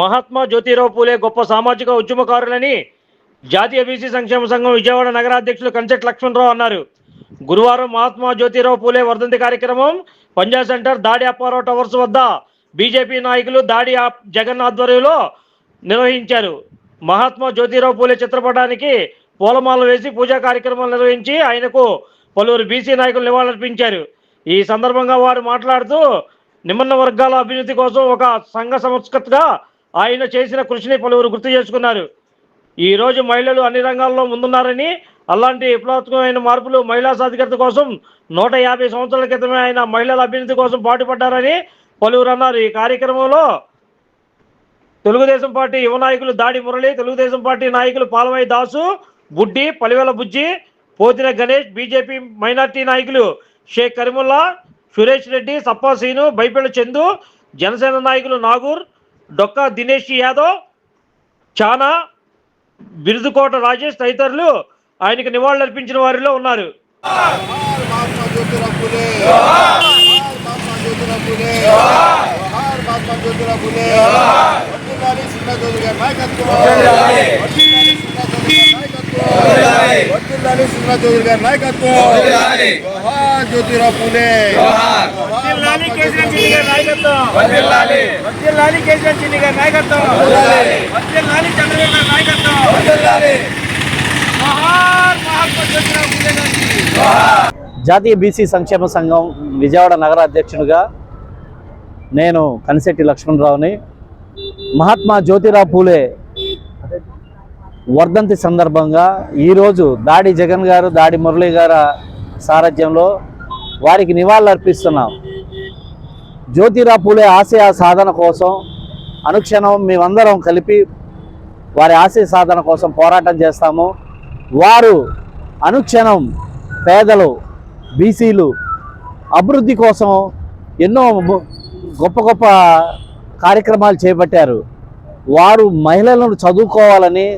మహాత్మా జ్యోతిరావు పూలే గొప్ప సామాజిక ఉద్యమకారులని జాతీయ బీసీ సంక్షేమ సంఘం విజయవాడ నగరాధ్యక్షులు కంచెట్ లక్ష్మణరావు అన్నారు. గురువారం మహాత్మా జ్యోతిరావు పూలే వర్ధంతి కార్యక్రమం. పంజాబ్ సెంటర్ దాడి అప్పారావు టవర్స్ వద్ద బీజేపీ నాయకులు దాడి జగన్ ఆధ్వర్యంలో నిర్వహించారు. మహాత్మా జ్యోతిరావు పూలే చిత్రపటానికి పూలమాల వేసి పూజా కార్యక్రమాలు నిర్వహించి ఆయనకు పలువురు బీసీ నాయకులు నివాళులర్పించారు. ఈ సందర్భంగా వారు మాట్లాడుతూ నిమ్మన్న వర్గాల అభివృద్ధి కోసం ఒక సంఘ సంస్కృతిగా ఆయన చేసిన కృషిని పలువురు గుర్తు చేసుకున్నారు. ఈరోజు మహిళలు అన్ని రంగాల్లో ముందున్నారని అలాంటి విప్లవాత్మకమైన మార్పులు మహిళా సాధికారత కోసం నూట యాభై సంవత్సరాల క్రితమే ఆయన మహిళల అభ్యున్నతి కోసం పాటుపడ్డారని పలువురు అన్నారు. ఈ కార్యక్రమంలో తెలుగుదేశం పార్టీ యువ నాయకులు దాడి మురళి తెలుగుదేశం పార్టీ నాయకులు పాలమై దాసు బుడ్డి పలివేల బుజ్జి పోతిన గణేష్ బీజేపీ మైనార్టీ నాయకులు షేక్ కరిముల్లా సురేష్ రెడ్డి సప్పా సీను బైపెళ్ళ చందు జనసేన నాయకులు నాగూర్ డొక్కా దినేష్ యాదవ్ చానా బిరుదుకోట రాజేష్ తదితరులు ఆయనకు నివాళులర్పించిన వారిలో ఉన్నారు. వడ్డీలాలి వడ్డీలాలి సింగజోగి గారి నాయకత్వం. జోహార్ జ్యోతిరావు ఫులే వర్ధిల్లాలి కేసీఆర్ చిన్ని గారి నాయకత్వం. వర్ధిల్లాలి. వర్ధిల్లాలి కేసీఆర్ చిన్ని గారి నాయకత్వం. వర్ధిల్లాలి. వర్ధిల్లాలి చంద్రబాబు గారి నాయకత్వం. వర్ధిల్లాలి. మహాన్ మహాత్మా జ్యోతిరావు ఫులే గారికి. జాతీయ బీసీ సంక్షేమ సంఘం విజయవాడ నగర అధ్యక్షునిగా నేను కనిశెట్టి లక్ష్మణరావుని. మహాత్మా జ్యోతిరావు పూలే వర్ధంతి సందర్భంగా ఈరోజు దాడి జగన్ గారు దాడి మురళి గారి సారథ్యంలో వారికి నివాళులు అర్పిస్తున్నాం. జ్యోతిరావు పూలే ఆశయ సాధన కోసం అనుక్షణం మేమందరం కలిపి వారి ఆశయ సాధన కోసం పోరాటం చేస్తాము. వారు అనుక్షణం పేదలు బీసీలు అభివృద్ధి కోసం ఎన్నో గొప్ప గొప్ప కార్యక్రమాలు చేపట్టారు. వారు మహిళలను చదువుకోవాలని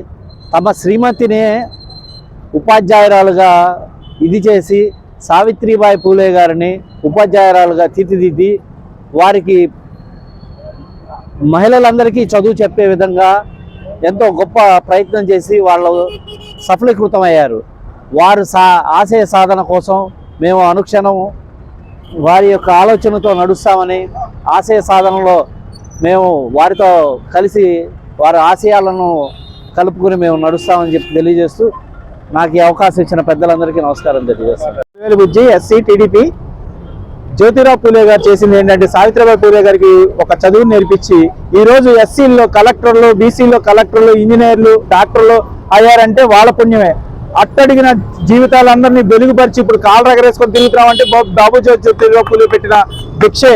తమ శ్రీమతినే ఉపాధ్యాయురాలుగా ఇది చేసి సావిత్రిబాయి పూలే గారిని ఉపాధ్యాయురాలుగా తీర్చిదిద్ది వారికి మహిళలందరికీ చదువు చెప్పే విధంగా ఎంతో గొప్ప ప్రయత్నం చేసి వాళ్ళు సఫలీకృతమయ్యారు. వారు సా ఆశయ సాధన కోసం మేము అనుక్షణం వారి యొక్క ఆలోచనతో నడుస్తామని ఆశయ సాధనలో మేము వారితో కలిసి వారి ఆశయాలను కలుపుకుని మేము నడుస్తామని చెప్పి తెలియజేస్తూ నాకు ఈ అవకాశం ఇచ్చిన పెద్దలందరికీ నమస్కారం తెలియజేస్తాను. బుజ్జి ఎస్సీ టీడీపీ జ్యోతిరావు పూలే గారు చేసింది ఏంటంటే సావిత్రిబాయి పూలే గారికి ఒక చదువు నేర్పించి ఈ రోజు ఎస్సీల్లో కలెక్టర్లు బీసీలో కలెక్టర్లు ఇంజనీర్లు డాక్టర్లు అయ్యారంటే వాళ్ళ పుణ్యమే. అట్టడిగిన జీవితాలందరినీ వెలుగుపరిచి ఇప్పుడు కాలు రగరేసుకొని తిరుగుతున్నామంటే బాబు బాబు జ్యోతిరావు పూలే పెట్టిన భిక్షే.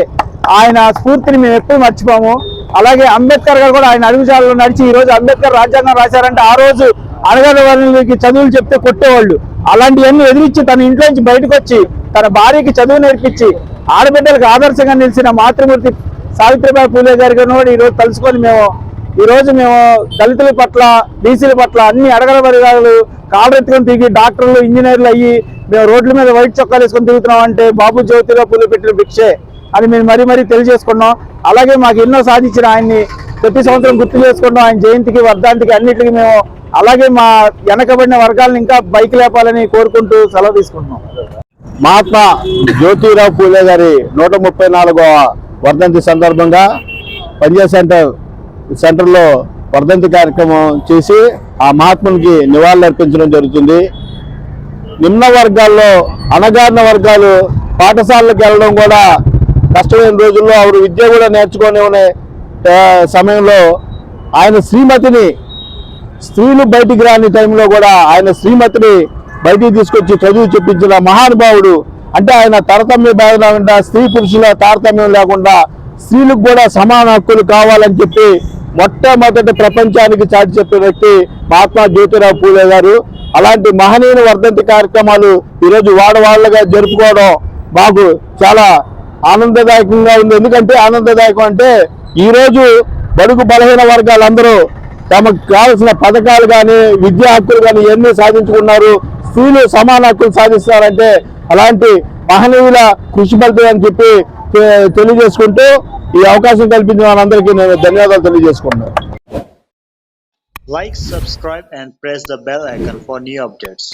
ఆయన స్ఫూర్తిని మేము ఎప్పుడు మర్చిపోము. అలాగే అంబేద్కర్ గారు కూడా ఆయన అడుగుజాలలో నడిచి ఈ రోజు అంబేద్కర్ రాజ్యాంగం రాశారంటే ఆ రోజు అడగని వాళ్ళకి చదువులు చెప్తే కొట్టేవాళ్ళు. అలాంటివన్నీ ఎదిరించి తన ఇంట్లో నుంచి బయటకు వచ్చి తన భార్యకి చదువు నేర్పించి ఆడబిడ్డలకు ఆదర్శంగా నిలిచిన మాతృమూర్తి సావిత్రిబాయి పూలే గారి కూడా ఈరోజు తలుసుకొని మేము ఈరోజు మేము దళితుల పట్ల బీసీల పట్ల అన్ని అడగల వర్గాలు కాళ్ళెత్తుకొని తిరిగి డాక్టర్లు ఇంజనీర్లు అయ్యి మేము రోడ్ల మీద వైట్ చొక్కాలు వేసుకొని తిరుగుతున్నాం అంటే బాబు జ్యోతిరావు పూలు పెట్టిన భిక్షే. అని మేము మరీ మరీ తెలియజేసుకున్నాం. అలాగే మాకు ఎన్నో సాధించిన ఆయన్ని ప్రతి సంవత్సరం గుర్తు చేసుకున్నాం. ఆయన జయంతికి వర్ధాంతికి అన్నిటికీ మేము అలాగే మా వెనకబడిన వర్గాలను ఇంకా బైక్ లేపాలని కోరుకుంటూ సెలవు తీసుకుంటున్నాం. మహాత్మా జ్యోతిరావు పూలే గారి నూట ముప్పై నాలుగవ వర్ధంతి సందర్భంగా పంజాబ్ సెంటర్ సెంటర్లో వర్ధంతి కార్యక్రమం చేసి ఆ మహాత్మునికి నివాళులర్పించడం జరుగుతుంది. నిమ్న వర్గాల్లో అణగారిన వర్గాలు పాఠశాలలకు వెళ్ళడం కూడా కష్టమైన రోజుల్లో ఆవిడ విద్య కూడా నేర్చుకొని ఉన్న సమయంలో ఆయన శ్రీమతిని స్త్రీలు బయటికి రాని టైంలో కూడా ఆయన శ్రీమతిని బయటికి తీసుకొచ్చి చదువు చెప్పించిన మహానుభావుడు. అంటే ఆయన తారతమ్య భేదం లేకుండా స్త్రీ పురుషుల తారతమ్యం లేకుండా స్త్రీలకు కూడా సమాన హక్కులు కావాలని చెప్పి మొట్టమొదటి ప్రపంచానికి చాటి చెప్పిన వ్యక్తి మహాత్మా జ్యోతిరావు పూలే గారు. అలాంటి మహనీయుని వర్ధంతి కార్యక్రమాలు ఈరోజు వాడవాళ్ళగా జరుపుకోవడం మాకు చాలా ఆనందదాయకంగా ఉంది ఎందుకంటే ఆనందదాయకం అంటే ఈరోజు బడుగు బలహీన వర్గాలందరూ తమకు కావలసిన పథకాలు కానీ విద్యా హక్కులు కానీ ఎన్ని సాధించుకున్నారు స్త్రీలు సమాన హక్కులు సాధిస్తారంటే అలాంటి మహనీయుల కృషి ఫలితం అని చెప్పి తెలియజేసుకుంటూ ఈ అవకాశం కల్పించిన వారందరికీ నేను ధన్యవాదాలు తెలియజేసుకున్నాను Like, subscribe, and press the bell icon for new updates.